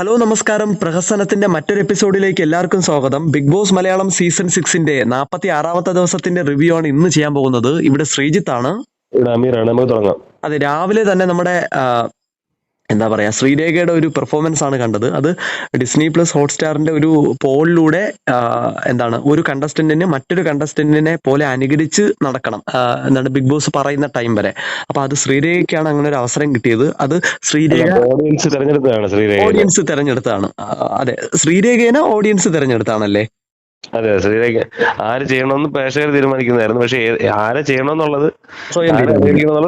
Hello നമസ്കാരം. പ്രഹസനത്തിന്റെ മറ്റൊരു എപ്പിസോഡിലേക്ക് എല്ലാവർക്കും സ്വാഗതം. ബിഗ് ബോസ് മലയാളം സീസൺ സിക്സിന്റെ നാൽപ്പത്തി ആറാമത്തെ ദിവസത്തിന്റെ റിവ്യൂ ആണ് ഇന്ന് ചെയ്യാൻ പോകുന്നത്. ഇവിടെ ശ്രീജിത്ത് ആണ്. ഇവിടെ അമീറാണ്. നമുക്ക് തുടങ്ങാം. അതെ രാവിലെ തന്നെ നമ്മുടെ എന്താ പറയുക ശ്രീരേഖയുടെ ഒരു പെർഫോമൻസ് ആണ് കണ്ടത്. അത് ഡിസ്നി പ്ലസ് ഹോട്ട്സ്റ്റാറിന്റെ ഒരു പോളിലൂടെ എന്താണ് ഒരു കണ്ടസ്റ്റന്റിന് മറ്റൊരു കണ്ടസ്റ്റന്റിനെ പോലെ അനുകരിച്ച് നടക്കണം എന്താണ് ബിഗ് ബോസ് പറയുന്ന ടൈം വരെ. അപ്പൊ അത് ശ്രീരേഖയ്ക്കാണ് അങ്ങനെ ഒരു അവസരം കിട്ടിയത്. അത് ശ്രീരേഖ ഓഡിയൻസ് തിരഞ്ഞെടുത്തതാണ് ഓഡിയൻസ് തിരഞ്ഞെടുത്തതാണ്. അതെ ശ്രീരേഖേനെ ഓഡിയൻസ് തെരഞ്ഞെടുത്താണല്ലേ? അതെ ശ്രീരേഖ ആര് ചെയ്യണമെന്ന് പ്രേക്ഷകർ തീരുമാനിക്കുന്നതായിരുന്നു. പക്ഷെ ആര് ചെയ്യണമെന്നുള്ളത്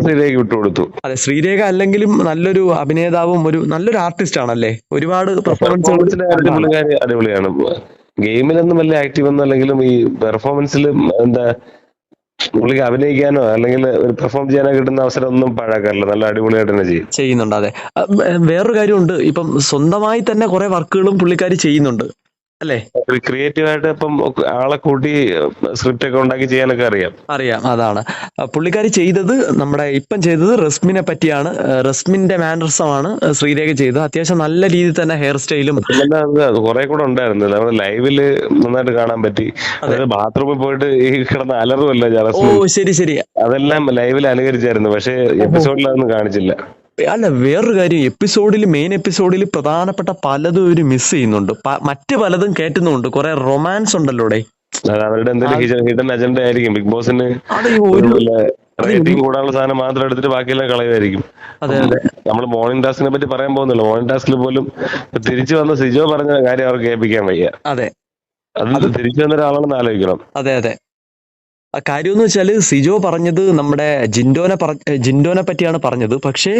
ശ്രീരേഖ വിട്ടുകൊടുത്തു. അതെ ശ്രീരേഖ അല്ലെങ്കിലും നല്ലൊരു അഭിനേതാവും ഒരു നല്ലൊരു ആർട്ടിസ്റ്റ് ആണല്ലേ? ഒരുപാട് പെർഫോമൻസ് അടിപൊളിയാണ്. ഗെയിമിലൊന്നും വലിയ ആക്റ്റീവ് ഒന്നും അല്ലെങ്കിലും ഈ പെർഫോമൻസിൽ എന്താ പുള്ളിക്ക് അഭിനയിക്കാനോ അല്ലെങ്കിൽ ഒരു പെർഫോം ചെയ്യാനോ കിട്ടുന്ന അവസരം ഒന്നും പാഴാക്കാറില്ല നല്ല അടിപൊളിയായിട്ട് തന്നെ ചെയ്യും. ചെയ്യുന്നുണ്ട് അതെ. വേറൊരു കാര്യമുണ്ട്. ഇപ്പം സ്വന്തമായി തന്നെ കുറെ വർക്കുകളും പുള്ളിക്കാർ ചെയ്യുന്നുണ്ട്. അല്ലേ? ക്രിയേറ്റീവ് ആയിട്ട് ഇപ്പം ആളെ കൂട്ടി സ്ക്രിപ്റ്റ് ഒക്കെ ഉണ്ടാക്കി ചെയ്യാനൊക്കെ അറിയാം. അറിയാം അതാണ്. പുള്ളിക്കാരി ചെയ്തത് നമ്മുടെ ഇപ്പം ചെയ്തത് റസ്മിനെ പറ്റിയാണ്. റസ്മിന്റെ മാനറിസമാണ് ശ്രീരേഖ ചെയ്തത്. അത്യാവശ്യം നല്ല രീതിയിൽ തന്നെ ഹെയർ സ്റ്റൈലും കുറെ കൂടെ ഉണ്ടായിരുന്നു. നമ്മുടെ ലൈവിൽ നന്നായിട്ട് കാണാൻ പറ്റി. അതായത് ബാത്റൂമിൽ പോയിട്ട് ഈ കിടന്ന അലറുമല്ലോ ഓ ശരി ശരി. അതെല്ലാം ലൈവിൽ അനുകരിച്ചായിരുന്നു. പക്ഷെ എപ്പിസോഡിൽ അതൊന്നും കാണിച്ചില്ല. അല്ല വേറൊരു കാര്യം എപ്പിസോഡിൽ മെയിൻ എപ്പിസോഡിൽ പ്രധാനപ്പെട്ട പലതും ഒരു മിസ് ചെയ്യുന്നുണ്ട്. മറ്റു പലതും കേട്ടുന്നുണ്ട്. കുറെ റൊമാൻസ് ഉണ്ടല്ലോ ഇവിടെ അത് അവരുടെ എന്തെങ്കിലും ഹിഡൻ അജണ്ട ആയിരിക്കും. ബിഗ് ബോസിന് റേറ്റിംഗ് കൂടാനുള്ള സാധനം മാത്രം എടുത്തിട്ട് ബാക്കിയെല്ലാം കളയുമായിരിക്കും. നമ്മൾ മോർണിംഗ് ടാസ്കിനെ പറ്റി പറയാൻ പോകുന്നില്ല. മോർണിംഗ് ടാസ്കിൽ പോലും തിരിച്ചു വന്ന സിജോ പറഞ്ഞ കാര്യം അവർക്ക് കേൾപ്പിക്കാൻ വയ്യ. അതെ അത് തിരിച്ചു വന്ന ഒരാളാണെന്ന് ആലോചിക്കണം. അതെ അതെ. കാര്യം എന്ന് വെച്ചാൽ സിജോ പറഞ്ഞത് നമ്മുടെ ജിൻഡോനെ പറ ജിൻഡോനെ പറ്റിയാണ് പറഞ്ഞത്. പക്ഷേ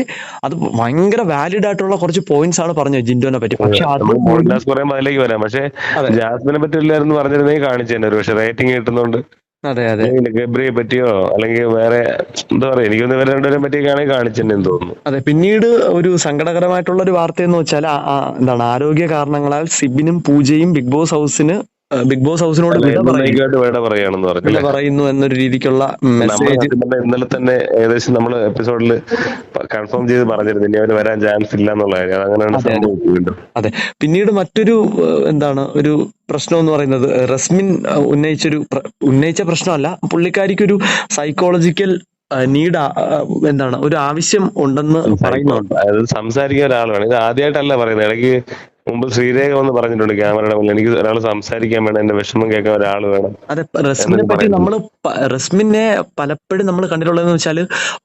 അത് ഭയങ്കര വാലിഡ് ആയിട്ടുള്ള കുറച്ച് പോയിന്റ്സ് ആണ് പറഞ്ഞത് ജിൻഡോനെ പറ്റി. പക്ഷേ അതിലേക്ക് വരാം. പക്ഷേ അതെ. ജാസ്മിനെ പറ്റില്ലായിരുന്നു പറഞ്ഞിരുന്നെങ്കിൽ കാണിച്ചു തന്നെ ഒരു പക്ഷെ റേറ്റിംഗ് കിട്ടുന്നുണ്ട്. അതെ അതെ. അല്ലെങ്കിൽ ഗബ്രിയെ പറ്റിയോ അല്ലെങ്കിൽ വേറെ എന്താ പറയാ എനിക്കൊന്ന് ഇവരെ രണ്ടുപേരെ പറ്റിയൊക്കെയാണെങ്കിൽ കാണിച്ചെന്നു തോന്നുന്നു. അതെ പിന്നീട് ഒരു സങ്കടകരമായിട്ടുള്ള ഒരു വാർത്ത എന്ന് വെച്ചാൽ എന്താണ് ആരോഗ്യ കാരണങ്ങളാൽ സിബിനും പൂജയും ബിഗ് ബോസ് ഹൗസിന് ബിഗ് ബോസ് ഹൗസിനോട് വിട പറയുന്നു. എന്നൊരു രീതിക്കുള്ള മെസ്സേജ് ഇന്നലെ തന്നെ ഏകദേശം നമ്മൾ എപ്പിസോഡിൽ കൺഫേം ചെയ്ത് പറഞ്ഞിരുന്നു. ഇനി അവർ വരാൻ ചാൻസ് ഇല്ല എന്നുള്ള കാര്യം അങ്ങനെയാണ് അതെ, പിന്നീട് മറ്റൊരു എന്താണ് ഒരു പ്രശ്നം എന്ന് പറയുന്നത് റസ്മിൻ ഉന്നയിച്ചൊരു ഉന്നയിച്ച പ്രശ്നമല്ല. പുള്ളിക്കാരിക്കൊരു സൈക്കോളജിക്കൽ നീഡ് എന്താണ് ഒരു ആവശ്യം ഉണ്ടെന്ന് പറയുന്നുണ്ട്. അതായത് സംസാരിക്കാൻ ഒരാളാണ് ഇത് ആദ്യമായിട്ടല്ല പറയുന്നത്. ഇടയ്ക്ക് മുമ്പ് ശ്രീരേഖ വന്ന് പറഞ്ഞിട്ടുണ്ട് ക്യാമറയുടെ മുന്നിൽ. എനിക്ക് ഒരാൾ സംസാരിക്കാൻ വേണം എന്റെ വിഷമം കേൾക്കാൻ ഒരാൾ വേണം. അതെ റസ്മിനെ പറ്റി. നമ്മൾ റസ്മിനെ പലപ്പോഴും നമ്മൾ കണ്ടിട്ടുള്ളതെന്ന് വെച്ചാൽ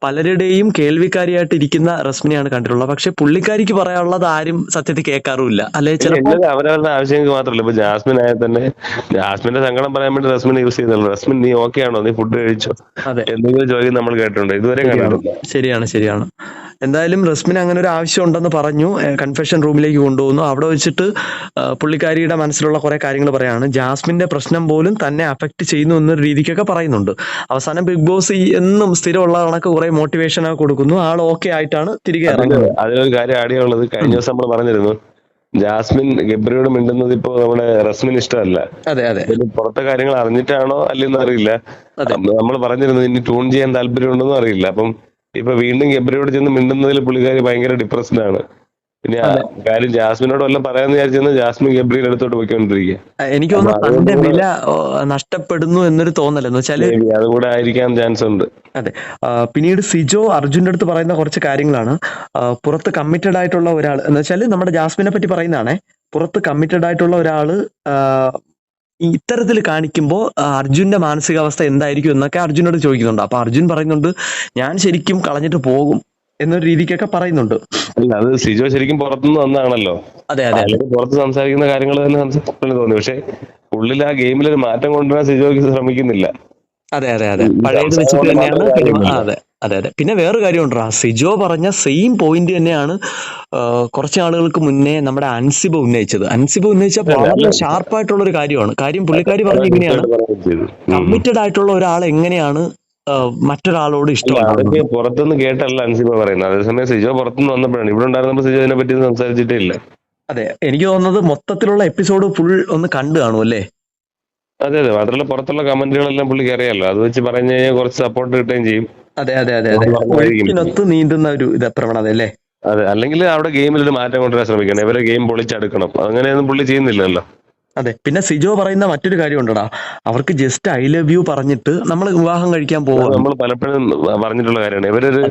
പലരുടെയും കേൾവിക്കാരിയായിട്ട് ഇരിക്കുന്ന റസ്മിനെയാണ് കണ്ടിട്ടുള്ളത്. പക്ഷെ പുള്ളിക്കാരിക്ക് പറയാനുള്ളത് ആരും സത്യത്തിൽ കേൾക്കാറുമില്ല. അല്ലെ ചിലപ്പോൾ അവരവരുടെ ആവശ്യങ്ങൾക്ക് മാത്രമല്ല. ഇപ്പൊ ജാസ്മിൻ ആയ തന്നെ ജാസ്മിന്റെ സങ്കടം പറയാൻ വേണ്ടി റസ്മിൻ യൂസ് ചെയ്തല്ലോ. റസ്മിൻ നീ ഓക്കെ ആണോ? നീ ഫുഡ് കഴിച്ചോ? അതെ. എന്തെങ്കിലും ചോദ്യം നമ്മൾ കേട്ടിട്ടുണ്ട്. ഇതുവരെ ശരിയാണ് ശരിയാണ്. എന്തായാലും റസ്മിന് അങ്ങനെ ഒരു ആവശ്യം ഉണ്ടെന്ന് പറഞ്ഞു. കൺഫെഷൻ റൂമിലേക്ക് കൊണ്ടുപോകുന്നു അവിടെ വെച്ചിട്ട് പുള്ളിക്കാരിയുടെ മനസ്സിലുള്ള കുറെ കാര്യങ്ങൾ പറയാണ്. ജാസ്മിന്റെ പ്രശ്നം പോലും തന്നെ അഫക്ട് ചെയ്യുന്നു എന്നൊരു രീതിക്കൊക്കെ പറയുന്നുണ്ട്. അവസാനം ബിഗ് ബോസ് എന്നും സ്ഥിരമുള്ള കണക്ക് കുറെ മോട്ടിവേഷൻ ഒക്കെ കൊടുക്കുന്നു. ആൾ ഓക്കെ ആയിട്ടാണ് തിരികെ ഇറങ്ങുന്നത്. അതിലൊരു കാര്യം കഴിഞ്ഞ ദിവസം നമ്മൾ പറഞ്ഞിരുന്നു. ജാസ്മിൻ ഗബ്രിയോട് മിണ്ടുന്നത് ഇപ്പോ നമ്മുടെ റസ്മിൻ ഇഷ്ടമല്ല. അതെ അതെ. പുറത്തെ കാര്യങ്ങൾ അറിഞ്ഞിട്ടാണോ അല്ലെന്ന് അറിയില്ല. നമ്മൾ പറഞ്ഞിരുന്നു ഇനി ട്യൂൺ ചെയ്യാൻ താല്പര്യം ഉണ്ടെന്നും അറിയില്ല. അപ്പം ഇപ്പൊ വീണ്ടും ഗബ്രിയോട് ചെന്ന് മിണ്ടുന്നതിൽ പുള്ളിക്കാരി ഭയങ്കര ഡിപ്രസ്ഡ് ആണ്. പിന്നെ കാര്യം ജാസ്മിനോട് വല്ലതും പറയാന്ന് വിചാരിച്ചെന്ന് ജാസ്മിൻ ഗബ്രിയുടെ അടുത്തോട്ട് പോയിക്കൊണ്ടിരിക്കുക എനിക്ക് തോന്നുന്നു തന്റെ വില നഷ്ടപ്പെടുന്നു എന്നൊരു തോന്നലെന്ന് വെച്ചാൽ അതുകൂടെ ആയിരിക്കാൻ ചാൻസ് ഉണ്ട്. അതെ. പിന്നീട് സിജോ അർജുന്റെ അടുത്ത് പറയുന്ന കുറച്ച് കാര്യങ്ങളാണ്. പുറത്ത് കമ്മിറ്റഡ് ആയിട്ടുള്ള ഒരാൾ എന്ന് വെച്ചാൽ നമ്മുടെ ജാസ്മിനെ പറ്റി പറയുന്നതാണേ. പുറത്ത് കമ്മിറ്റഡ് ആയിട്ടുള്ള ഒരാൾ ഇത്തരത്തിൽ കാണിക്കുമ്പോൾ അർജുന്റെ മാനസികാവസ്ഥ എന്തായിരിക്കും എന്നൊക്കെ അർജുനോട് ചോദിക്കുന്നുണ്ട്. അപ്പൊ അർജുൻ പറയുന്നുണ്ട് ഞാൻ ശരിക്കും കളഞ്ഞിട്ട് പോകും എന്നൊരു രീതിക്കൊക്കെ പറയുന്നുണ്ട്. അല്ല അത് സിജോ ശരിക്കും പുറത്തുനിന്ന് വന്നാണല്ലോ അതെ അതെ പുറത്ത് സംസാരിക്കുന്ന കാര്യങ്ങൾ തന്നെ തോന്നി. പക്ഷെ ഉള്ളിൽ ആ ഗെയിമിൽ ഒരു മാറ്റം കൊണ്ടുവരാൻ സിജോക്ക് ശ്രമിക്കുന്നില്ല. അതെ അതെ അതെ. പഴയത് വെച്ചിട്ട് തന്നെയാണ് അതെ അതെ അതെ. പിന്നെ വേറെ കാര്യമുണ്ടാ? സിജോ പറഞ്ഞ സെയിം പോയിന്റ് തന്നെയാണ് കുറച്ച് ആളുകൾക്ക് മുന്നേ നമ്മുടെ അൻസിബ ഉന്നയിച്ചത്. അൻസിബ ഉന്നയിച്ച വളരെ ഷാർപ്പായിട്ടുള്ള ഒരു കാര്യമാണ്. കാര്യം പുള്ളിക്കാരി പറഞ്ഞ ഇങ്ങനെയാണ്. കമ്മിറ്റഡ് ആയിട്ടുള്ള ഒരാൾ എങ്ങനെയാണ് മറ്റൊരാളോട് ഇഷ്ടമാണ് പുറത്തുനിന്ന് കേട്ടല്ല അൻസിബ പറയുന്നത്. അതേസമയം സിജോ പുറത്തുനിന്ന് വന്നപ്പോഴാണ്. ഇവിടെ ഉണ്ടായിരുന്നപ്പോൾ സിജോ ഇതിനെ പറ്റി സംസാരിച്ചിട്ടേ ഇല്ല. അതെ എനിക്ക് തോന്നുന്നത് മൊത്തത്തിലുള്ള എപ്പിസോഡ് ഫുൾ ഒന്ന് കണ്ടു കാണും അല്ലേ? അതെ അതെ. മാത്രമല്ല പുറത്തുള്ള കമന്റുകളെല്ലാം പുള്ളിക്ക് അറിയാലോ അത് വെച്ച് പറഞ്ഞു കഴിഞ്ഞാൽ കുറച്ച് സപ്പോർട്ട് കിട്ടുകയും ചെയ്യും. അതെ അതെ അതെ അതെ. ഒഴുക്കിനൊത്ത് നീന്തുന്ന ഒരു ഇത് പ്രവണത അല്ലേ? അതെ. അല്ലെങ്കിൽ അവിടെ ഗെയിമിൽ ഒരു മാറ്റം കൊണ്ടുവരാൻ ശ്രമിക്കണം. ഇവരെ ഗെയിം പൊളിച്ചെടുക്കണം. അങ്ങനെയൊന്നും പുള്ളി ചെയ്യുന്നില്ലല്ലോ. അതെ. പിന്നെ സിജോ പറയുന്ന മറ്റൊരു കാര്യം ഉണ്ടടാ അവർക്ക് ജസ്റ്റ് ഐ ലവ് യു പറഞ്ഞിട്ട് നമ്മൾ വിവാഹം കഴിക്കാൻ പോകും നമ്മൾ പലപ്പോഴും പറഞ്ഞിട്ടുള്ള കാര്യമാണ്. ഇവരൊരു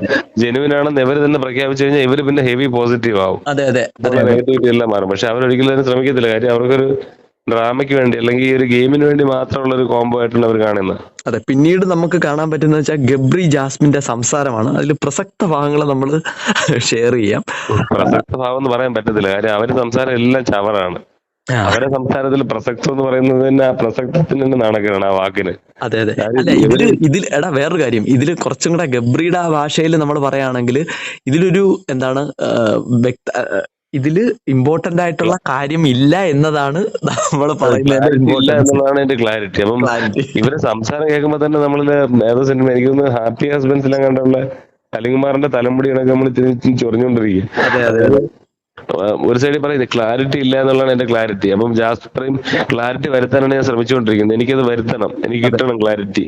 ജെനുവിൻ ആണെന്ന് ഇവർ തന്നെ പ്രഖ്യാപിച്ചു കഴിഞ്ഞാൽ ഇവർ പിന്നെ ഹെവി പോസിറ്റീവ് ആവും. അതെ അതെ. നെഗറ്റിവിറ്റി എല്ലാം മാറും. പക്ഷെ അവരൊരിക്കലും ശ്രമിക്കത്തില്ല. കാര്യം അവർക്കൊരു ഡ്രാമയ്ക്ക് വേണ്ടി അല്ലെങ്കിൽ ഈ ഒരു ഗെയിമിന് വേണ്ടി മാത്രമുള്ള ഒരു കോംബോ ആയിട്ടാണ് അവർ കാണുന്നത്. അതെ പിന്നീട് നമുക്ക് കാണാൻ പറ്റുന്ന വെച്ചാൽ ഗബ്രി ജാസ്മിന്റെ സംസാരമാണ്. അതിൽ പ്രസക്ത ഭാഗങ്ങൾ നമ്മൾ ഷെയർ ചെയ്യാം. പ്രസക്ത ഭാഗം എന്ന് പറയാൻ പറ്റത്തില്ല. കാര്യം അവർ സംസാരം എല്ലാം ചവറാണ്. അവരെ സംസാരത്തിൽ പ്രസക്തം എന്ന് പറയുന്നത് തന്നെ ആ പ്രസക്തത്തിന് തന്നെ നടക്കുകയാണ് ആ വാക്കിന്. അതെ അതെ. അല്ല ഇതിൽ ഇതിൽ എടാ വേറൊരു കാര്യം. ഇതിൽ കുറച്ചും കൂടെ ഗബ്രിയുടെ ഭാഷയിൽ നമ്മൾ പറയുകയാണെങ്കിൽ ഇതിലൊരു എന്താണ് വ്യക്ത ഇതിൽ ഇമ്പോർട്ടന്റ് ആയിട്ടുള്ള കാര്യം ഇല്ല എന്നതാണ് നമ്മൾ ഇല്ല എന്നുള്ളതാണ് എന്റെ ക്ലാരിറ്റി അപ്പം ഇവരെ സംസാരം കേൾക്കുമ്പോ തന്നെ നമ്മളിൽ ഏതോ സിനിമ എനിക്ക് തോന്നുന്നു ഹാപ്പി എല്ലാം കണ്ടുള്ള കലികുമാറിന്റെ തലമുടി കണക്ക് നമ്മൾ ചൊറിഞ്ഞുകൊണ്ടിരിക്കുക അതെ അതെ ഒരു സൈഡിൽ പറയുന്നത് ക്ലാരിറ്റി ഇല്ല എന്നുള്ളതാണ് എന്റെ ക്ലാരിറ്റി അപ്പം ജാസ്പ്രയും ക്ലാരിറ്റി വരുത്താനാണ് ഞാൻ ശ്രമിച്ചുകൊണ്ടിരിക്കുന്നത്. എനിക്കത് വരുത്തണം. എനിക്ക് കിട്ടണം ക്ലാരിറ്റി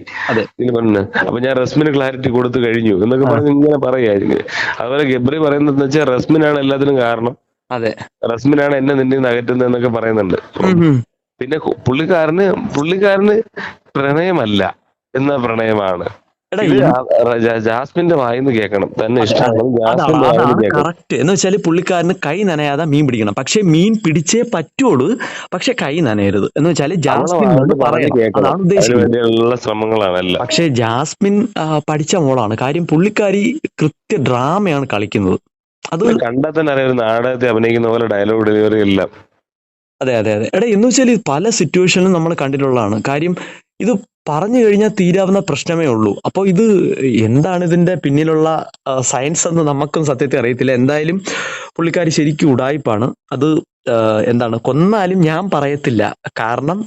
പറഞ്ഞു അപ്പൊ ഞാൻ റസ്മിന് ക്ലാരിറ്റി കൊടുത്തു കഴിഞ്ഞു. എന്നൊക്കെ പറഞ്ഞ് ഇങ്ങനെ പറയുക അതുപോലെ ഗബ്രി പറയുന്നത് വെച്ചാൽ റസ്മിനാണ് എല്ലാത്തിനും കാരണം. അതെ. റസ്മിനാണ് എന്നെ നിന്നെ നിന്ന് അകറ്റുന്നത് എന്നൊക്കെ പറയുന്നുണ്ട്. പിന്നെ പുള്ളിക്കാരന് പുള്ളിക്കാരന് പ്രണയമല്ല എന്ന പ്രണയമാണ്. ജാസ്മിന്റെ വായിന്ന് കേൾക്കണം. തന്നെ ഇഷ്ടമാണ്. കറക്റ്റ് എന്ന് വെച്ചാൽ പുള്ളിക്കാരന് കൈ നനയാതെ മീൻ പിടിക്കണം. പക്ഷെ മീൻ പിടിച്ചേ പറ്റുള്ളൂ. പക്ഷെ കൈ നനയരുത്. എന്ന് വെച്ചാൽ ജാസ്മിൻ അതാണ് ഉദ്ദേശിക്കുന്നത്. ശ്രമങ്ങളാണ് പക്ഷെ ജാസ്മിൻ പഠിച്ച മോളാണ്. കാര്യം പുള്ളിക്കാരി കൃത്യ ഡ്രാമയാണ് കളിക്കുന്നത്. അത് ഇത് കണ്ടാൽ തന്നെ അറിയാം നാടകത്തെ അഭിനയിക്കുന്ന പോലെ ഡയലോഗ് ഡെലിവറി എല്ലാം. അതെ അതെ അതെ. എടാ എന്ന് വെച്ചാൽ പല സിറ്റുവേഷനിലും നമ്മൾ കണ്ടിട്ടുള്ളതാണ്. കാര്യം ഇത് പറഞ്ഞു കഴിഞ്ഞാൽ തീരാവുന്ന പ്രശ്നമേ ഉള്ളൂ. അപ്പോൾ ഇത് എന്താണ് ഇതിന്റെ പിന്നിലുള്ള സയൻസ് എന്ന് നമുക്കും സത്യത്തെ അറിയത്തില്ല. എന്തായാലും പുള്ളിക്കാരി ശരിക്കും ഉടായിപ്പാണ്. അത് എന്താണ് കൊന്നാലും ഞാൻ പറയത്തില്ല. കാരണം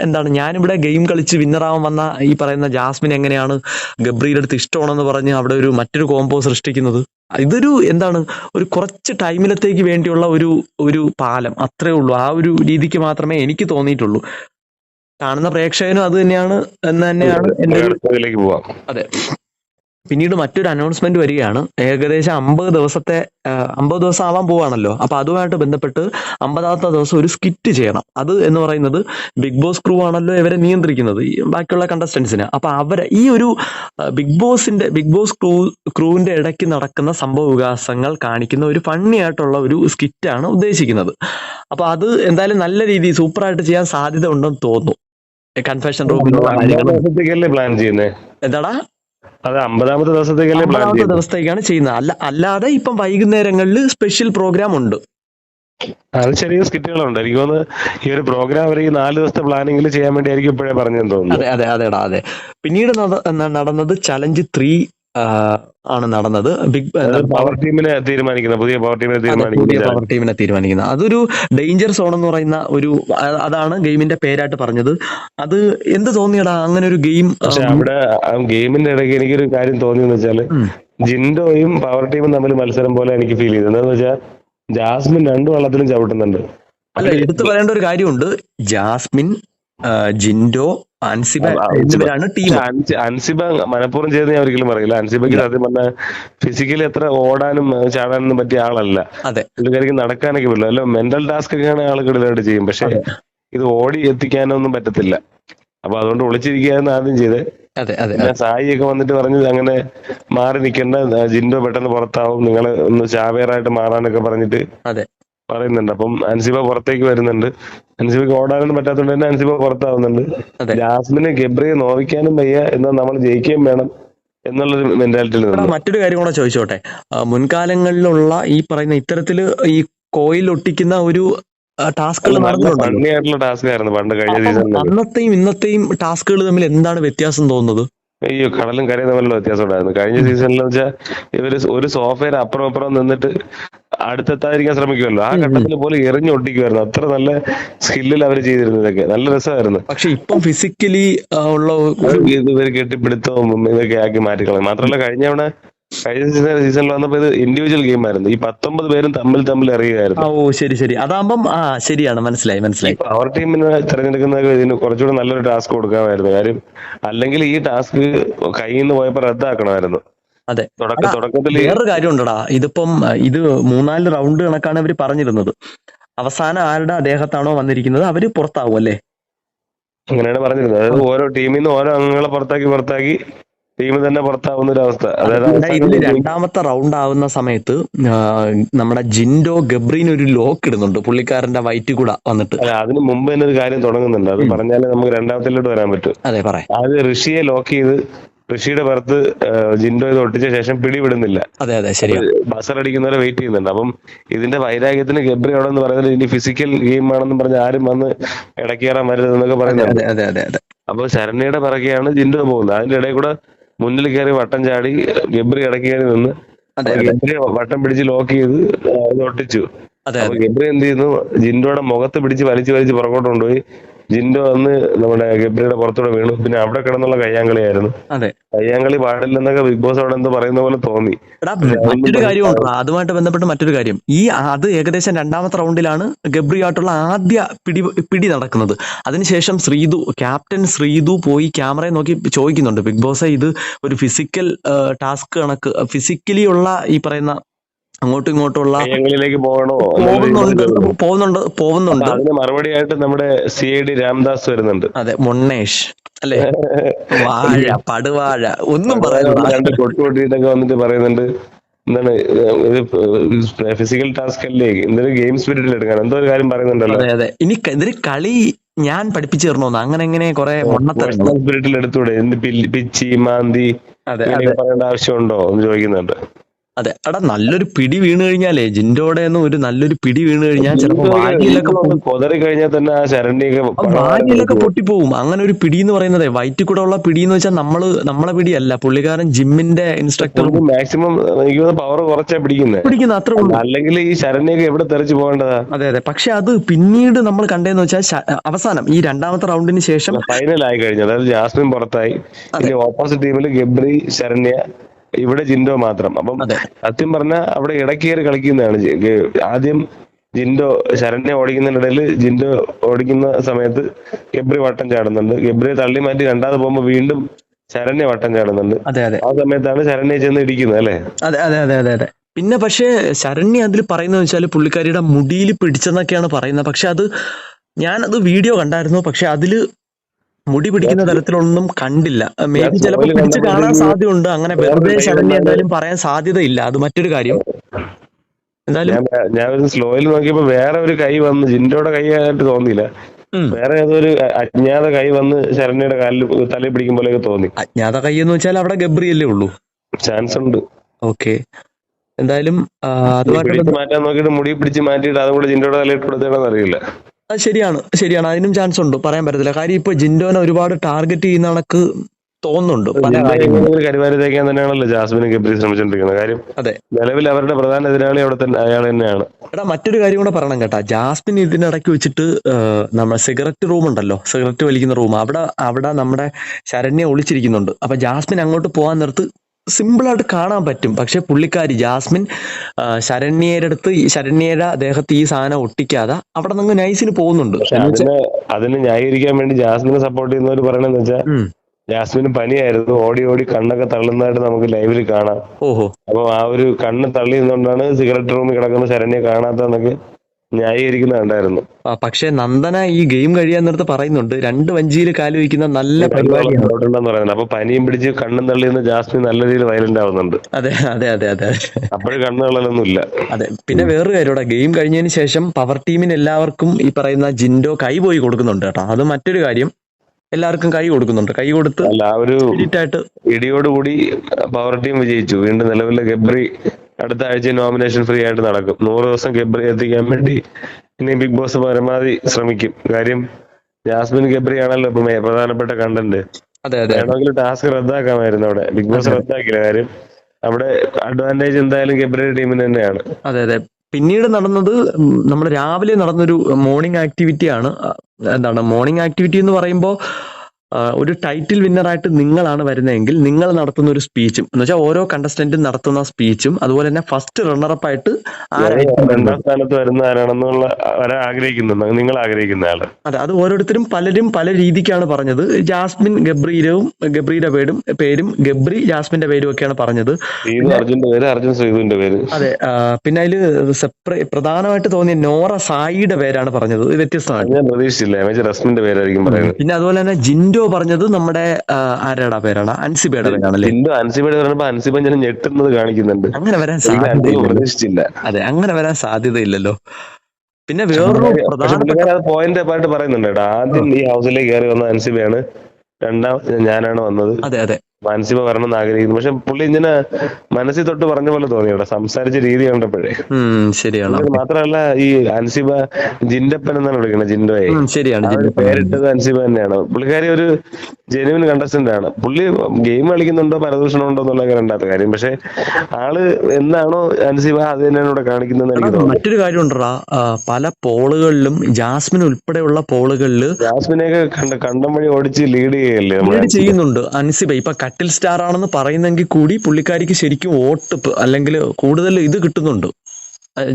എന്താണ് ഞാനിവിടെ ഗെയിം കളിച്ച് വിന്നറാവാൻ വന്ന ഈ പറയുന്ന ജാസ്മിൻ എങ്ങനെയാണ് ഗബ്രിയുടെ അടുത്ത് ഇഷ്ടമാണെന്ന് പറഞ്ഞ് അവിടെ ഒരു മറ്റൊരു കോംബോ സൃഷ്ടിക്കുന്നത്. ഇതൊരു എന്താണ് ഒരു കുറച്ച് ടൈമിലത്തേക്ക് വേണ്ടിയുള്ള ഒരു ഒരു പാലം. അത്രേ ഉള്ളൂ. ആ ഒരു രീതിക്ക് മാത്രമേ എനിക്ക് തോന്നിയിട്ടുള്ളൂ. കാണുന്ന പ്രേക്ഷകനും അത് തന്നെയാണ് എന്ന് തന്നെയാണ് എന്റെ അതെ. പിന്നീട് മറ്റൊരു അനൗൺസ്മെന്റ് വരികയാണ്. ഏകദേശം അമ്പത് ദിവസത്തെ അമ്പത് ദിവസം ആവാൻ പോവാണല്ലോ. അപ്പൊ അതുമായിട്ട് ബന്ധപ്പെട്ട് അമ്പതാമത്തെ ദിവസം ഒരു സ്കിറ്റ് ചെയ്യണം. അത് എന്ന് പറയുന്നത് ബിഗ് ബോസ് ക്രൂ ആണല്ലോ ഇവരെ നിയന്ത്രിക്കുന്നത് ബാക്കിയുള്ള കണ്ടസ്റ്റൻസിന് അപ്പൊ അവരെ ഈ ഒരു ബിഗ് ബോസിന്റെ ബിഗ് ബോസ് ക്രൂ ക്രൂവിന്റെ ഇടയ്ക്ക് നടക്കുന്ന സംഭവ വികാസങ്ങൾ കാണിക്കുന്ന ഒരു ഫണ്ണി ആയിട്ടുള്ള ഒരു സ്കിറ്റാണ് ഉദ്ദേശിക്കുന്നത്. അപ്പൊ അത് എന്തായാലും നല്ല രീതിയിൽ സൂപ്പറായിട്ട് ചെയ്യാൻ സാധ്യത ഉണ്ടെന്ന് തോന്നുന്നു. കൺഫെഷൻ റൂമിലുള്ള എന്താടാ? അത് അമ്പതാമത്തെ ദിവസത്തേക്കല്ലേ അമ്പതാമത്തെ ദിവസത്തേക്കാണ് ചെയ്യുന്നത്. അല്ല അല്ലാതെ ഇപ്പം വൈകുന്നേരങ്ങളിൽ സ്പെഷ്യൽ പ്രോഗ്രാം ഉണ്ട്. അത് ചെറിയ സ്കിറ്റുകളുണ്ട്. എനിക്ക് തോന്നുന്നു ഈ ഒരു പ്രോഗ്രാം അവർ ഈ നാല് ദിവസത്തെ പ്ലാനിങ്ങിൽ ചെയ്യാൻ വേണ്ടി ആയിരിക്കും ഇപ്പോഴേ പറഞ്ഞെന്ന് തോന്നുന്നു. അതെ അതെ അതെടാ അതെ. പിന്നീട് നട- നടന്നത് ചലഞ്ച് ത്രീ ആണ് നടന്നത്. ബിഗ് പവർ ടീമിനെ തീരുമാനിക്കുന്ന പുതിയ പവർ ടീമിനെ പുതിയ തീരുമാനിക്കുന്ന പവർ ടീമിനെ തീരുമാനിക്കുന്നത് അതൊരു ഡേഞ്ചർ സോൺ എന്ന് പറയുന്ന ഒരു അതാണ് ഗെയിമിന്റെ പേരായിട്ട് പറഞ്ഞത്. അത് എന്ത് തോന്നിയടാ? അങ്ങനെ ഒരു ഗെയിം അവിടെ ഗെയിമിന്റെ ഇടയ്ക്ക് എനിക്കൊരു കാര്യം തോന്നിയെന്ന് വെച്ചാൽ ജിൻഡോയും പവർ ടീമും തമ്മിൽ മത്സരം പോലെ എനിക്ക് ഫീൽ ചെയ്തു. എന്താന്ന് വെച്ചാൽ ജാസ്മിൻ രണ്ടു വള്ളത്തിലും ചവിട്ടുന്നുണ്ട്. അല്ല എടുത്തു പറയേണ്ട ഒരു കാര്യമുണ്ട്. ജാസ്മിൻ ജിൻഡോ അൻസിബ എന്നിവരാണ് ടീം. അൻസിബ മനഃപൂർവം ചെയ്ത് ഞാൻ ഒരിക്കലും പറയില്ല. അൻസിബയ്ക്ക് സത്യം പറഞ്ഞാൽ ഫിസിക്കലി എത്ര ഓടാനും ചാടാനും ചാടാനൊന്നും പറ്റിയ ആളല്ല. അതെ. പുള്ളിക്കാരിക്ക് നടക്കാനൊക്കെ പറ്റില്ല. അല്ല മെന്റൽ ടാസ്ക് ഒക്കെയാണ് ആൾ കൂടുതലായിട്ട് ചെയ്യും. പക്ഷെ ഇത് ഓടി എത്തിക്കാനൊന്നും പറ്റത്തില്ല. അപ്പൊ അതുകൊണ്ട് ഒളിച്ചിരിക്കുകയായിരുന്നു ആദ്യം ചെയ്ത്. സായി ഒക്കെ വന്നിട്ട് പറഞ്ഞു അങ്ങനെ മാറി നിൽക്കേണ്ട. ജിൻഡോ പെട്ടെന്ന് പുറത്താവും. നിങ്ങൾ ഒന്ന് ചാവേറായിട്ട് മാറാനൊക്കെ പറഞ്ഞിട്ട് പറയുന്നുണ്ട്. അപ്പം അൻസിബ പുറത്തേക്ക് വരുന്നുണ്ട്. അൻസിബക്ക് ഓടാനും പറ്റാത്തതുകൊണ്ട് തന്നെ അൻസിബ പുറത്താവുന്നുണ്ട്. ജാസ്മിന് ഗബ്രിയെ നോവിക്കാനും വയ്യ എന്നാൽ നമ്മൾ ജയിക്കുകയും വേണം എന്നുള്ളൊരു മെന്റാലിറ്റിയിൽ മറ്റൊരു കാര്യം കൂടെ ചോദിച്ചോട്ടെ. മുൻകാലങ്ങളിലുള്ള ഈ പറയുന്ന ഇത്തരത്തിൽ ഈ കോയിൽ ഒട്ടിക്കുന്ന ഒരു ടാസ്കുകൾ ആയിട്ടുള്ള ടാസ്ക് ആയിരുന്നു പണ്ട് കഴിഞ്ഞ അന്നത്തെയും ഇന്നത്തെയും ടാസ്കുകൾ തമ്മിൽ എന്താണ് വ്യത്യാസം തോന്നുന്നത്? അയ്യോ കടലും കരയും തമ്മിലുള്ള വ്യത്യാസം ഉണ്ടായിരുന്നു. കഴിഞ്ഞ സീസണിൽ വെച്ചാൽ ഇവർ ഒരു സോഫയിൽ അപ്പുറം അപ്പുറം നിന്നിട്ട് അടുത്തെത്താതിരിക്കാൻ ശ്രമിക്കുമല്ലോ. ആ. ഘട്ടത്തിൽ പോലും എറിഞ്ഞൊട്ടിക്കുമായിരുന്നു അത്ര നല്ല സ്കില്ലിൽ അവർ ചെയ്തിരുന്നതൊക്കെ നല്ല രസമായിരുന്നു. പക്ഷെ ഇപ്പം ഫിസിക്കലി ഉള്ള ഇവർ കെട്ടിപ്പിടുത്തവും ഇതൊക്കെ ആക്കി മാറ്റിക്കളയും മാത്രമല്ല കഴിഞ്ഞ തവണ കഴിഞ്ഞ സീസണിൽ വന്നപ്പോ ഇത് ഇൻഡിവിജ്വൽ ഗെയിം ആയിരുന്നു. ഈ പത്തൊമ്പത് പേരും തമ്മിൽ തമ്മിൽ അറിയുകയായിരുന്നു ഓ ശരി ശരി. അതാകുമ്പം ആ ശരിയാണ്. മനസ്സിലായി മനസ്സിലായി. പവർ ടീമിന് തിരഞ്ഞെടുക്കുന്ന ഇതിന് കുറച്ചുകൂടെ നല്ലൊരു ടാസ്ക് കൊടുക്കാമായിരുന്നു. കാര്യം അല്ലെങ്കിൽ ഈ ടാസ്ക് കയ്യിൽ നിന്ന് പോയപ്പോ റദ്ദാക്കണമായിരുന്നു. അതെ. വേറൊരു കാര്യം ഉണ്ടടാ ഇതിപ്പം ഇത് മൂന്നാൽ റൗണ്ട് കണക്കാണ് അവർ പറഞ്ഞിരുന്നത്. അവസാനം ആരുടെ അദ്ദേഹത്താണോ വന്നിരിക്കുന്നത്? അവർ പുറത്താവും അല്ലേ? അങ്ങനെയാണ് പറഞ്ഞിരുന്നത്. അതായത് ഓരോ ടീമിൽ നിന്ന് ഓരോ അംഗങ്ങളെ പുറത്താക്കി പുറത്താക്കി ടീം തന്നെ പുറത്താവുന്ന ഒരു അവസ്ഥ. അതായത് രണ്ടാമത്തെ റൗണ്ട് ആവുന്ന സമയത്ത് നമ്മുടെ ജിൻഡോ ഗബ്രീൻ ഒരു ലോക്ക് ഇടുന്നുണ്ട് പുള്ളിക്കാരന്റെ വയറ്റിൽ കൂടെ വന്നിട്ട്. അതിന് മുമ്പ് തന്നെ ഒരു കാര്യം തുടങ്ങുന്നുണ്ട്. അത് പറഞ്ഞാലേ നമുക്ക് രണ്ടാമത്തിലോട്ട് വരാൻ പറ്റും. അതെ പറയാം. അത് ഋഷിയെ ലോക്ക് ചെയ്ത് ഋഷിയുടെ പുറത്ത് ജിൻഡോ ഇത് ഒട്ടിച്ച ശേഷം പിടിവിടുന്നില്ല. അതെ അതെ ശരി ബസർ അടിക്കുന്നവരെ വെയിറ്റ് ചെയ്യുന്നുണ്ട്. അപ്പം ഇതിന്റെ വൈരാഗ്യത്തിന് ഗബ്രി അവിടെ എന്ന് പറയുന്നത് ഇനി ഫിസിക്കൽ ഗെയിം ആണെന്ന് പറഞ്ഞ ആരും വന്ന് ഇടക്കേറാൻ വരരുതെന്നൊക്കെ അതെ പറയുന്നുണ്ട്. അപ്പൊ ശരണ്യയുടെ പിറകെയാണ് ജിൻഡോ പോകുന്നത്. അതിന്റെ ഇടയിൽ കൂടെ മുന്നിൽ കയറി വട്ടം ചാടി ഗബ്രി ഇടയ്ക്ക് കയറി നിന്ന് ഗബ്രി വട്ടം പിടിച്ച് ലോക്ക് ചെയ്ത് ഒട്ടിച്ചു. ഗബ്രി എന്ത് ചെയ്യുന്നു? ജിൻഡോയുടെ മുഖത്ത് പിടിച്ച് വലിച്ചു വലിച്ച് പുറകോട്ട് കൊണ്ടുപോയി. ജിൻഡോ വന്ന് നമ്മുടെ ഗബ്രിയുടെ പുറത്തൂടെ വീണു. പിന്നെ അവിടെ കിടന്നുള്ള കയ്യാങ്കളിയായിരുന്നു. കയ്യാങ്കളി പാടില്ലെന്നൊക്കെ ബിഗ് ബോസ് അവിടെ എന്തോ പറയുന്ന പോലെ തോന്നി. മറ്റൊരു കാര്യം കാര്യമുണ്ട് അതുമായിട്ട് ബന്ധപ്പെട്ട് മറ്റൊരു കാര്യം. ഈ അത് ഏകദേശം രണ്ടാമത്തെ റൗണ്ടിലാണ് ഗബ്രിയായിട്ടുള്ള ആദ്യ പിടി പിടി നടക്കുന്നത്. അതിനുശേഷം ശ്രീതു ക്യാപ്റ്റൻ ശ്രീതു പോയി ക്യാമറയെ നോക്കി ചോദിക്കുന്നുണ്ട്. ബിഗ് ബോസ് ഇത് ഒരു ഫിസിക്കൽ ടാസ്ക് കണക്ക് ഫിസിക്കലി ഉള്ള ഈ പറയുന്ന അങ്ങോട്ടും ഇങ്ങോട്ടുള്ള കയ്യാങ്കളിയിലേക്ക് പോകണോ? പോകുന്നുണ്ട് പോകുന്നുണ്ട് പോകുന്നുണ്ട്. അതിന് മറുപടിയായിട്ട് നമ്മുടെ സി ഐ ഡി രാംദാസ് വരുന്നുണ്ട്. അതെ മൊണ്ണേഷ് അല്ലെ? വാഴ പടുവാഴ ഒന്നും പറയാനില്ല. കൊട്ടുകൊട്ടിട്ടൊക്കെ വന്നിട്ട് പറയുന്നുണ്ട്. എന്താണ് ഫിസിക്കൽ ടാസ്ക് അല്ലേ? എന്തൊരു ഗെയിം സ്പിരിറ്റിൽ എടുക്കാൻ. എന്തോ ഒരു കാര്യം പറയുന്നുണ്ടല്ലോ. അതെ അതെ. ഇനി ഇതിന് കളി ഞാൻ പഠിപ്പിച്ചു തരണോന്ന് അങ്ങനെ എങ്ങനെ കുറെ സ്പിരിറ്റിൽ എടുത്തൂടെ? പിച്ചി മാന്തി പറയേണ്ട ആവശ്യമുണ്ടോ എന്ന് ചോദിക്കുന്നുണ്ട്. അതെ. എടാ നല്ലൊരു പിടി വീണ് കഴിഞ്ഞാലേ ജിൻഡോടെ ഒരു നല്ലൊരു പിടി വീണ് കഴിഞ്ഞാൽ ചിലപ്പോ വാരിയിലൊക്കെ കഴിഞ്ഞാൽ തന്നെ ആ ശരണ്യൊക്കെ ആ വാരിയിലൊക്കെ പൊട്ടിപ്പോവും. അങ്ങനെ ഒരു പിടി എന്ന് പറയുന്നത് വയറ്റിൽ കൂടെ ഉള്ള പിടി എന്ന് വെച്ചാൽ നമ്മൾ നമ്മളെ പിടിയല്ല. പുള്ളിക്കാരൻ ജിമ്മിന്റെ ഇൻസ്ട്രക്ടർ മാക്സിമം എനിക്ക് പവർ കുറച്ചാ പിടിക്കുന്നത് പിടിക്കുന്ന അത്ര അല്ലെങ്കിൽ ഈ ശരണ്യൊക്കെ എവിടെ തെറിച്ചു പോകേണ്ടതാ? അതെ അതെ. പക്ഷെ അത് പിന്നീട് നമ്മൾ കണ്ടതെന്ന് വെച്ചാൽ അവസാനം ഈ രണ്ടാമത്തെ റൗണ്ടിന് ശേഷം ഫൈനൽ ആയി കഴിഞ്ഞു. അതായത് ജാസ്മിൻ പുറത്തായി. ഓപ്പോസിറ്റ് ടീമിൽ ഗബ്രി ശരണ്യ ഇവിടെ ജിൻഡോ മാത്രം. അപ്പം സത്യം പറഞ്ഞാൽ അവിടെ ഇടക്കേറി കളിക്കുന്നതാണ് ആദ്യം ജിൻഡോ ശരണ്യ ഓടിക്കുന്നതിനിടയിൽ ജിൻഡോ ഓടിക്കുന്ന സമയത്ത് ഗബ്രി വട്ടം ചാടുന്നുണ്ട്. ഗബ്രിയെ തള്ളി മാറ്റി രണ്ടാമത് പോകുമ്പോ വീണ്ടും ശരണ്യ വട്ടം ചാടുന്നുണ്ട്. അതെ അതെ. ആ സമയത്താണ് ശരണ്യ ചെന്ന് ഇടിക്കുന്നത് അല്ലേ? അതെ അതെ അതെ അതെ അതെ. പിന്നെ പക്ഷേ ശരണ്യ അതിൽ പറയുന്നത് വെച്ചാൽ പുള്ളിക്കാരിയുടെ മുടിയിൽ പിടിച്ചെന്നൊക്കെയാണ് പറയുന്നത്. പക്ഷെ അത് ഞാനത് വീഡിയോ കണ്ടായിരുന്നു. പക്ഷെ അതിൽ മുടി പിടിക്കുന്ന തരത്തിലൊന്നും കണ്ടില്ല. മേ ബി ചിലപ്പോൾ പിടിച്ച് കാണാൻ സാധ്യതയുണ്ട്. അങ്ങനെ വെറുതെ ശരണ്യ എന്തായാലും പറയാൻ സാധ്യതയില്ല. അത് മറ്റൊരു കാര്യം. എന്തായാലും ഞാൻ ഒരു സ്ലോയിൽ നോക്കിയപ്പോ വേറെ ഒരു കൈ വന്ന് ജിൻഡോടെ കൈ ആയിട്ട് തോന്നിയില്ല. വേറെ ഏതോ ഒരു അജ്ഞാത കൈ വന്ന് ശരണ്യയുടെ കാലിൽ തലയിൽ പിടിക്കും പോലെയൊക്കെ തോന്നി. അജ്ഞാത കൈ എന്ന് വെച്ചാൽ അവിടെ ഗബ്രിയല്ലേ ഉള്ളൂ. ചാൻസ് ഉണ്ട്. ഓക്കെ. എന്തായാലും മാറ്റാൻ നോക്കിയിട്ട് മുടി പിടിച്ച് മാറ്റിയിട്ട് അതും കൂടെ തലയിൽ തലയിട്ട് കൊടുത്തേണെന്ന് അറിയില്ല. ശരിയാണ് ശരിയാണ്. അതിനും ചാൻസ് ഉണ്ട്. പറയാൻ പറ്റത്തില്ല. കാര്യം ഇപ്പൊ ജിൻഡോനെ ഒരുപാട് ടാർഗറ്റ് ചെയ്യുന്ന കണക്ക് തോന്നുന്നുണ്ട് തന്നെയാണല്ലോ ജാസ്മിനും ഗബ്രി ശ്രമിച്ചോണ്ടിരിക്കുന്നത്. കാര്യം അതെ. നിലവിൽ അവരുടെ പ്രധാന എതിരാളി അവിടെ തന്നെ അയാൾ തന്നെയാണ്. എടാ മറ്റൊരു കാര്യം കൂടെ പറയണം കേട്ടാ. ജാസ്മിൻ ഇതിനിടയ്ക്ക് വെച്ചിട്ട് നമ്മുടെ സിഗരറ്റ് റൂം ഉണ്ടല്ലോ. സിഗരറ്റ് വലിക്കുന്ന റൂം. അവിടെ അവിടെ നമ്മുടെ ശരണ്യ ഒളിച്ചിരിക്കുന്നുണ്ട്. അപ്പൊ ജാസ്മിൻ അങ്ങോട്ട് പോകാൻ നേരത്ത് സിമ്പിൾ ആയിട്ട് കാണാൻ പറ്റും. പക്ഷെ പുള്ളിക്കാരി ജാസ്മിൻ ശരണ്യയുടെ അടുത്ത് ഈ ശരണ്യയുടെ അദ്ദേഹത്ത് ഈ സാധനം ഒട്ടിക്കാതെ അവിടെ നിന്ന് നൈസിന് പോകുന്നുണ്ട്. അതിന് ന്യായീകരിക്കാൻ വേണ്ടി ജാസ്മിനെ സപ്പോർട്ട് ചെയ്യുന്നവർ പറയണെന്ന് വെച്ചാൽ. ജാസ്മിന് പനിയായിരുന്നു. ഓടി ഓടി കണ്ണൊക്കെ തള്ളുന്നതായിട്ട് നമുക്ക് ലൈവിൽ കാണാം. ഓഹോ. അപ്പൊ ആ ഒരു കണ്ണ് തള്ളിയുന്നോണ്ടാണ് സിഗരറ്റ് റൂമിൽ കിടക്കുന്ന ശരണ്യെ കാണാത്തതെന്നൊക്കെ ന്യായീകരിക്കുന്ന കണ്ടായിരുന്നു. പക്ഷെ നന്ദന ഈ ഗെയിം കഴിയാൻ നേരത്ത് പറയുന്നുണ്ട് രണ്ട് വഞ്ചിയിൽ കാൽ വയ്ക്കുന്ന നല്ല പരിപാടിയാണ്. അപ്പൊ പനിയും പിടിച്ച് കണ്ണും തള്ളി ജാസ്മിൻ നല്ല രീതിയിൽ വയലന്റ് ആവുന്നുണ്ട്. അതെ അതെ അതെ അതെ അപ്പോഴും കണ്ണു തള്ളലൊന്നും ഇല്ല. അതെ പിന്നെ വേറൊരു കാര്യം ഗെയിം കഴിഞ്ഞതിന് ശേഷം പവർ ടീമിന് എല്ലാവർക്കും ഈ പറയുന്ന ജിൻഡോ കൈ പോയി കൊടുക്കുന്നുണ്ട് കേട്ടോ. അത് മറ്റൊരു കാര്യം. എല്ലാവർക്കും കൈ കൊടുക്കുന്നുണ്ട്. കൈ കൊടുത്ത് ഇടിയോടുകൂടി പവർ ടീം വിജയിച്ചു. വീണ്ടും നിലവിലെ ഗബ്രി അടുത്ത ആഴ്ച നോമിനേഷൻ ഫ്രീ ആയിട്ട് നടക്കും. നൂറ് ദിവസം ഗബ്രി എത്തിക്കാൻ വേണ്ടി ഇനി ബിഗ് ബോസ് പരമാവധി ശ്രമിക്കും. കാര്യം ജാസ്മിൻ ഗബ്രി ആണല്ലോ ഇപ്പൊ പ്രധാനപ്പെട്ട കണ്ടന്റ് വേണമെങ്കിൽ ടാസ്ക് റദ്ദാക്കാമായിരുന്നു അവിടെ. ബിഗ് ബോസ് റദ്ദാക്കില്ല കാര്യം അവിടെ അഡ്വാന്റേജ് എന്തായാലും ഗബ്രിയുടെ ടീമിന് തന്നെയാണ്. അതെ അതെ. പിന്നീട് നടന്നത് നമ്മൾ രാവിലെ നടന്നൊരു മോർണിംഗ് ആക്ടിവിറ്റി ആണ്. എന്താണ്? മോർണിംഗ് ആക്ടിവിറ്റി എന്ന് പറയുമ്പോൾ ഒരു ടൈറ്റിൽ വിന്നറായിട്ട് നിങ്ങളാണ് വരുന്നതെങ്കിൽ നിങ്ങൾ നടത്തുന്ന ഒരു സ്പീച്ചും എന്ന് വെച്ചാൽ ഓരോ കണ്ടസ്റ്റന്റും നടത്തുന്ന സ്പീച്ചും അതുപോലെ തന്നെ ഫസ്റ്റ് റണ്ണറപ്പ് ആയിട്ട് രണ്ടാം സ്ഥാനത്ത് വരുന്ന ആരാണെന്നുള്ള ആഗ്രഹിക്കുന്നുണ്ട് നിങ്ങൾ ആഗ്രഹിക്കുന്ന ആൾ. അതെ അത് ഓരോരുത്തരും പലരും പല രീതിക്കാണ് പറഞ്ഞത്. ജാസ്മിൻ ഗബ്രീരവും ഗബ്രിയുടെ പേരും പേരും ഗബ്രി ജാസ്മിന്റെ പേരും ഒക്കെയാണ് പറഞ്ഞത്. അർജുന്റെ പേര് അർജുൻ പേര്. അതെ പിന്നെ അതിൽ പ്രധാനമായിട്ട് തോന്നിയ നോറ സായിയുടെ പേരാണ് പറഞ്ഞത്. വ്യത്യസ്തമാണ്. ഞാൻ പ്രതീക്ഷിച്ചില്ല റസ്മിന്റെ പേരായിരിക്കും പറയുന്നത്. പിന്നെ അതുപോലെ തന്നെ ജിൻഡോ പറഞ്ഞത് നമ്മുടെ ആരാടാ പേരാണ്? അൻസിബയുടെ പേരാണല്ലേ? ജിൻഡു അൻസിബയുടെ പറഞ്ഞപ്പോ അൻസിബ ഞാൻ ഞെട്ടുന്നത് കാണിക്കുന്നുണ്ട്. അങ്ങനെ വരാൻ പ്രതീക്ഷിച്ചില്ല. അതെ അങ്ങനെ വരാൻ സാധ്യതയില്ലല്ലോ. പിന്നെ വേറൊരു അത് പോയിന്റ് ആയിട്ട് പറയുന്നുണ്ട് ആദ്യം ഈ ഹൗസിലേക്ക് കയറി വന്ന അൻസിബയാണ്. രണ്ടാം ഞാനാണ് വന്നത്. അതെ അതെ. അൻസിബ വരണം എന്ന് ആഗ്രഹിക്കുന്നു. പക്ഷെ പുള്ളി ഇങ്ങനെ മനസ്സിൽ തൊട്ട് പറഞ്ഞ പോലെ തോന്നി ഇവിടെ സംസാരിച്ച രീതി കണ്ടപ്പോഴേ. ശരിയാണ്. മാത്രമല്ല ഈ അൻസിബ ജിൻഡപ്പൻ എന്നാണ് വിളിക്കുന്നത് ജിൻഡോയെ. ശരിയാണ് പേരിട്ടത് അൻസിബ തന്നെയാണ്. പുള്ളിക്കാരി ഒരു ജെനുവിൻ കണ്ടസ്റ്റന്റ് ആണ്. പുള്ളി ഗെയിം കളിക്കുന്നുണ്ടോ പരദൂഷണം ഉണ്ടോ എന്നുള്ള രണ്ടാമത്തെ കാര്യം. പക്ഷെ ആൾ എന്താണോ അൻസിബ അത് തന്നെയാണ് ഇവിടെ കാണിക്കുന്നത് മറ്റൊരു കാര്യം ഉണ്ടടാ പല പോളുകളിലും ജാസ്മിൻ ഉൾപ്പെടെയുള്ള പോളുകളിൽ ജാസ്മിനെ കണ്ട കണ്ടം വഴി ഓടിച്ച് ലീഡ് ചെയ്യല്ലേ ലീഡ് ചെയ്യുന്നുണ്ട് അൻസിബ. ഇപ്പൊ കട്ടിൽ സ്റ്റാർ ആണെന്ന് പറയുന്നെങ്കിൽ കൂടി പുള്ളിക്കാരിക്ക് ശരിക്കും വോട്ട് അല്ലെങ്കിൽ കൂടുതൽ ഇത് കിട്ടുന്നുണ്ട്.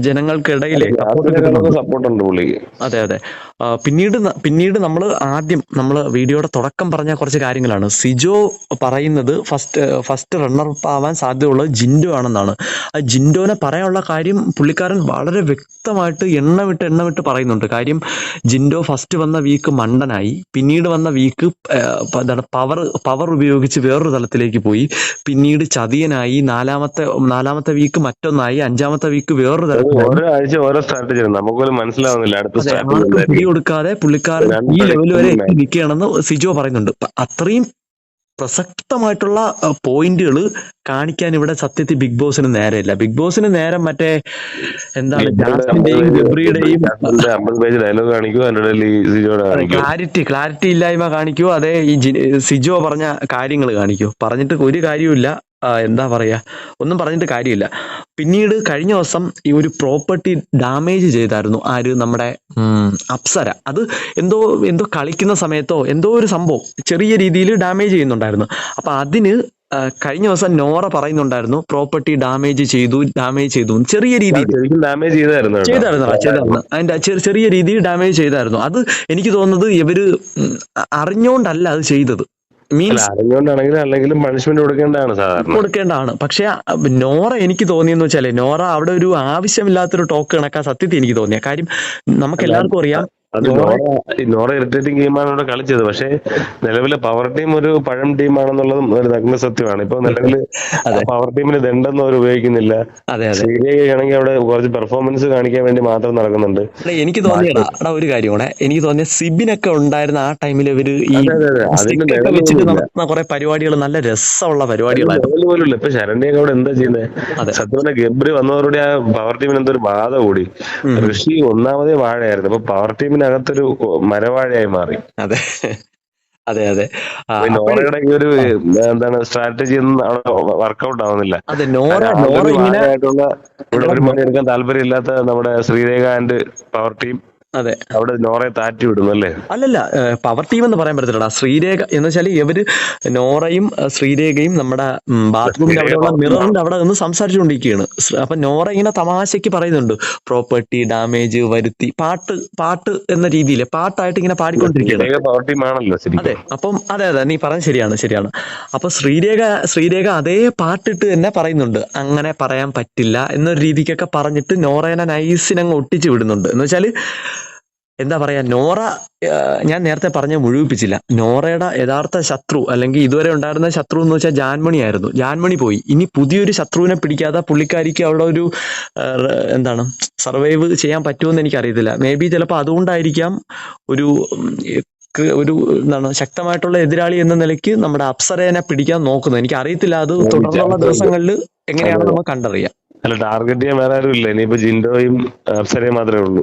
ജനങ്ങൾക്കിടയിലെ സപ്പോർട്ട് കിട്ടുന്നുണ്ട് സപ്പോർട്ട് ഉണ്ട് പുള്ളിക്ക് അതെ അതെ. പിന്നീട് പിന്നീട് നമ്മൾ ആദ്യം നമ്മൾ വീഡിയോയുടെ തുടക്കം പറഞ്ഞ കുറച്ച് കാര്യങ്ങളാണ്. സിജോ പറയുന്നത് ഫസ്റ്റ് ഫസ്റ്റ് റണ്ണറപ്പ് ആവാൻ സാധ്യതയുള്ളത് ജിൻഡോ ആണെന്നാണ്. ആ ജിൻഡോനെ പറയാനുള്ള കാര്യം പുള്ളിക്കാരൻ വളരെ വ്യക്തമായിട്ട് എണ്ണമിട്ട് എണ്ണമിട്ട് പറയുന്നുണ്ട്. കാര്യം ജിൻഡോ ഫസ്റ്റ് വന്ന വീക്ക് മണ്ടനായി. പിന്നീട് വന്ന വീക്ക് എന്താണ് പവർ പവർ ഉപയോഗിച്ച് വേറൊരു തലത്തിലേക്ക് പോയി. പിന്നീട് ചതിയനായി. നാലാമത്തെ നാലാമത്തെ വീക്ക് മറ്റൊന്നായി. അഞ്ചാമത്തെ വീക്ക് വേറൊരു തലത്തിലായി ഓരോ സ്ട്രാറ്റജി നമുക്ക് പോലും മനസ്സിലാവുന്നില്ല. അടുത്ത പിടികൊടുക്കാതെ പുള്ളിക്കാരൻ ഈ ലെവൽ വരെ എത്തി നിൽക്കുകയാണെന്ന് സിജോ പറയുന്നുണ്ട്. അത്രയും പ്രസക്തമായിട്ടുള്ള പോയിന്റുകൾ കാണിക്കാൻ ഇവിടെ സത്യത്തിൽ ബിഗ് ബോസിന് നേരെയില്ല. ബിഗ് ബോസിന് നേരം മറ്റേ എന്താണ് ക്ലാരിറ്റി ക്ലാരിറ്റി ഇല്ലായ്മ കാണിക്കോ അതെ ഈ സിജോ പറഞ്ഞ കാര്യങ്ങൾ കാണിക്കോ പറഞ്ഞിട്ട് ഒരു കാര്യമില്ല എന്താ പറയുക ഒന്നും പറഞ്ഞിട്ട് കാര്യമില്ല. പിന്നീട് കഴിഞ്ഞ ദിവസം ഈ ഒരു പ്രോപ്പർട്ടി ഡാമേജ് ചെയ്തായിരുന്നു ആര്? നമ്മുടെ അപ്സര. അത് എന്തോ എന്തോ കളിക്കുന്ന സമയത്തോ എന്തോ ഒരു സംഭവം ചെറിയ രീതിയിൽ ഡാമേജ് ചെയ്യുന്നുണ്ടായിരുന്നു. അപ്പൊ അതിന് കഴിഞ്ഞ ദിവസം നോറ പറയുന്നുണ്ടായിരുന്നു പ്രോപ്പർട്ടി ഡാമേജ് ചെയ്തു ഡാമേജ് ചെയ്തു ചെറിയ രീതിയിൽ. ഡാമേജ് ചെയ്തായിരുന്നു ചെയ്തായിരുന്നു ചെയ്തായിരുന്നു. അതിന്റെ ചെറിയ ചെറിയ രീതിയിൽ ഡാമേജ് ചെയ്തായിരുന്നു. അത് എനിക്ക് തോന്നുന്നത് ഇവർ അറിഞ്ഞോണ്ടല്ല അത് ചെയ്തത്. മീൻസ് അറിഞ്ഞുകൊണ്ടാണെങ്കിലും അല്ലെങ്കിൽ പണിഷ്മെന്റ് കൊടുക്കേണ്ടതാണ് സാധാരണ. കൊടുക്കേണ്ടതാണ്. പക്ഷെ നോറ എനിക്ക് തോന്നിയെന്ന് വെച്ചാൽ നോറ അവിടെ ഒരു ആവശ്യമില്ലാത്തൊരു ടോക്ക് കണക്കാ സത്യത്തിൽ എനിക്ക് തോന്നിയ. കാര്യം നമുക്ക് എല്ലാവർക്കും അറിയാം നോറ ഇറിറ്റേറ്റിംഗ് ഗെയിമാണ് ഇവിടെ കളിച്ചത്. പക്ഷേ നിലവിലെ പവർ ടീം ഒരു പഴം ടീമാണെന്നുള്ളതും ഒരു നഗ്ന സത്യമാണ്. ഇപ്പൊ നിലവിൽ. പവർ ടീമിന് ദണ്ഡൊന്നും അവർ ഉപയോഗിക്കുന്നില്ല. ആണെങ്കിൽ അവിടെ കുറച്ച് പെർഫോമൻസ് കാണിക്കാൻ വേണ്ടി മാത്രം നടക്കുന്നുണ്ട്. എനിക്ക് തോന്നിയടാ ഒരു കാര്യമാണ് എനിക്ക് തോന്നിയ സിബിനൊക്കെ ഉണ്ടായിരുന്ന ആ ടൈമിൽ ഇവർ ഈ വെച്ചിട്ട് നടത്തുന്ന കുറെ പരിപാടികൾ നല്ല രസമുള്ള പരിപാടികളായിരുന്നു. പോലും ഇപ്പൊ ശരണ്യൊക്കെ അവിടെ എന്താ ചെയ്യുന്നത്. സത്യം ഗബ്രി വന്നവരുടെ ആ പവർ ടീമിന് എന്തൊരു ബാധ കൂടി. ഋഷി ഒന്നാമതേ വാഴയായിരുന്നു. അപ്പൊ പവർ ടീമിനകത്തൊരു മരവാഴയായി മാറി. അതെ. അതെ അതെ. നോറയുടെ ഈ ഒരു എന്താണ് സ്ട്രാറ്റജി ഒന്നും അവിടെ വർക്കൗട്ട് ആവുന്നില്ല. അതെ നോറ കാരണം നോറ already ഇങ്ങനെ വാഴയായിട്ടുള്ള ഇവിടെ ഒരു മണി എടുക്കാൻ താല്പര്യമില്ലാത്ത നമ്മുടെ ശ്രീരേഖ ആൻഡ് പവർ ടീം അതെ. അവിടെ നോറയെ താറ്റി വിടുന്നു അല്ലേ? അല്ലല്ല പവർ ടീം എന്ന് പറയാൻ പറ്റത്തില്ലടാ. ശ്രീരേഖ എന്ന് വെച്ചാൽ ഇവർ നോറയും ശ്രീരേഖയും നമ്മുടെ ബാത്റൂമിന്റെ അവിടെയുള്ള മിററിന്റെ അവിടെ നിന്ന് സംസാരിച്ചുകൊണ്ടിരിക്കുകയാണ്. അപ്പൊ നോറ ഇങ്ങനെ തമാശക്ക് പറയുന്നുണ്ട്. പ്രോപ്പർട്ടി ഡാമേജ് വരുത്തി. പാട്ട് പാട്ട് എന്ന രീതിയിൽ പാട്ടായിട്ട് ഇങ്ങനെ പാടിക്കൊണ്ടിരിക്കുകയാണ്. അതെ അപ്പം അതെ അതെ നീ പറഞ്ഞ ശരിയാണ് ശരിയാണ്. അപ്പൊ ശ്രീരേഖ ശ്രീരേഖ അതേ പാട്ടിട്ട് തന്നെ പറയുന്നുണ്ട്. അങ്ങനെ പറയാൻ പറ്റില്ല എന്നൊരു രീതിക്കൊക്കെ പറഞ്ഞിട്ട് നോറേനെ നൈസിനങ്ങ് ഒട്ടിച്ചു വിടുന്നുണ്ട്. എന്ന് വെച്ചാൽ എന്താ പറയാ നോറ ഞാൻ നേരത്തെ പറഞ്ഞ മുഴുവിപ്പിച്ചില്ല. നോറയുടെ യഥാർത്ഥ ശത്രു അല്ലെങ്കിൽ ഇതുവരെ ഉണ്ടായിരുന്ന ശത്രു എന്ന് വെച്ചാൽ ജാൻമണി ആയിരുന്നു. ജാൻമണി പോയി. ഇനി പുതിയൊരു ശത്രുവിനെ പിടിക്കാതെ പുള്ളിക്കാരിക്ക് അവിടെ ഒരു എന്താണ് സർവൈവ് ചെയ്യാൻ പറ്റുമെന്ന് എനിക്കറിയത്തില്ല. മേ ബി ചിലപ്പോൾ അതുകൊണ്ടായിരിക്കാം ഒരു ഒരു എന്താണ് ശക്തമായിട്ടുള്ള എതിരാളി എന്ന നിലയ്ക്ക് നമ്മുടെ അപ്സരേനെ പിടിക്കാൻ നോക്കുന്നത്. എനിക്ക് അറിയത്തില്ല അത് തുടർന്നുള്ള ദിവസങ്ങളിൽ എങ്ങനെയാണ് നമുക്ക് കണ്ടറിയാം. അല്ല ടാർഗറ്റ് ചെയ്യാൻ വേറെ ആരും ഇല്ല. ഇനിയിപ്പോ ജിൻഡോയും അപ്സരയും മാത്രമേ ഉള്ളൂ.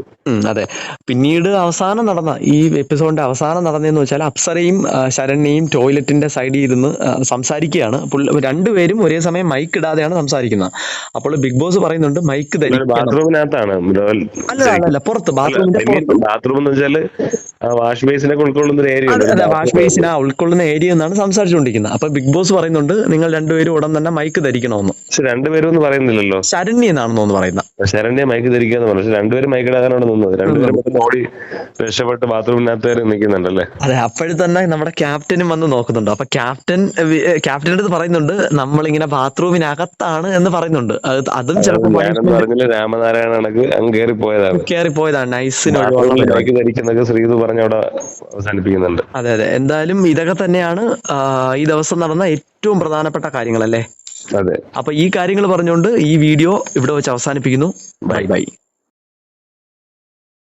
അതെ. പിന്നീട് അവസാനം നടന്ന ഈ എപ്പിസോഡിന്റെ അവസാനം നടന്നതെന്ന് വെച്ചാൽ അപ്സരയും ശരണ്യയും ടോയ്ലറ്റിന്റെ സൈഡിൽ ഇരുന്ന് സംസാരിക്കുകയാണ്. രണ്ടുപേരും ഒരേ സമയം മൈക്ക് ഇടാതെയാണ് സംസാരിക്കുന്നത്. അപ്പോൾ ബിഗ് ബോസ് പറയുന്നുണ്ട് മൈക്ക് ബാത്റൂമിനകത്താണ് അല്ല പുറത്ത് ബാത്റൂമിന്റെ ബാത്റൂം എന്ന് വെച്ചാൽ വാഷ് ബേസിനെ ഉൾക്കൊള്ളുന്ന ഒരു ഏരിയ വാഷ് ബേസിന് ഉൾക്കൊള്ളുന്ന ഏരിയ എന്നാണ് സംസാരിച്ചുകൊണ്ടിരിക്കുന്നത്. അപ്പൊ ബിഗ് ബോസ് പറയുന്നുണ്ട് നിങ്ങൾ രണ്ടുപേരും ഉടൻ തന്നെ മൈക്ക് ധരിക്കണമെന്ന്. രണ്ടുപേരും ഒന്നും പറയുന്നില്ലല്ലോ. ശരണ്യ എന്നാണെന്ന് തോന്നുന്നു പറയുന്നത് ശരണ്യ മൈക്ക് ധരിക്കാന്ന് പറഞ്ഞു. പക്ഷെ രണ്ടുപേരും മയക്കിടാകാനാണ് തോന്നുന്നത് നിന്നത്. രണ്ടുപേരും ഓടി രക്ഷപ്പെട്ട് ബാത്റൂമിനകത്ത് നിൽക്കുന്നുണ്ടല്ലേ? അതെ അപ്പോഴും തന്നെ നമ്മുടെ ക്യാപ്റ്റനും വന്ന് നോക്കുന്നുണ്ട്. അപ്പൊ ക്യാപ്റ്റൻ ക്യാപ്റ്റന്റെ അടുത്ത് പറയുന്നുണ്ട് നമ്മളിങ്ങനെ ബാത്റൂമിനകത്താണ് എന്ന് പറയുന്നുണ്ട്. അത് ചിലപ്പോൾ രാമനാരായണ അങ്ങ് കയറി പോയതാണ് കയറി പോയതാണ് നൈസിന് ഒരു ബാത്റൂമിൽ വെള്ളം മൈക്ക് ധരിക്കുന്നൊക്കെ ശ്രീതു പറഞ്ഞ അവിടെ അവസാനിപ്പിക്കുന്നുണ്ട്. അതെ അതെ. എന്തായാലും ഇതൊക്കെ തന്നെയാണ് ഈ ദിവസം നടന്ന ഏറ്റവും പ്രധാനപ്പെട്ട കാര്യങ്ങളല്ലേ? അപ്പൊ ഈ കാര്യങ്ങൾ പറഞ്ഞുകൊണ്ട് ഈ വീഡിയോ ഇവിടെ വെച്ച് അവസാനിപ്പിക്കുന്നു. Bye bye.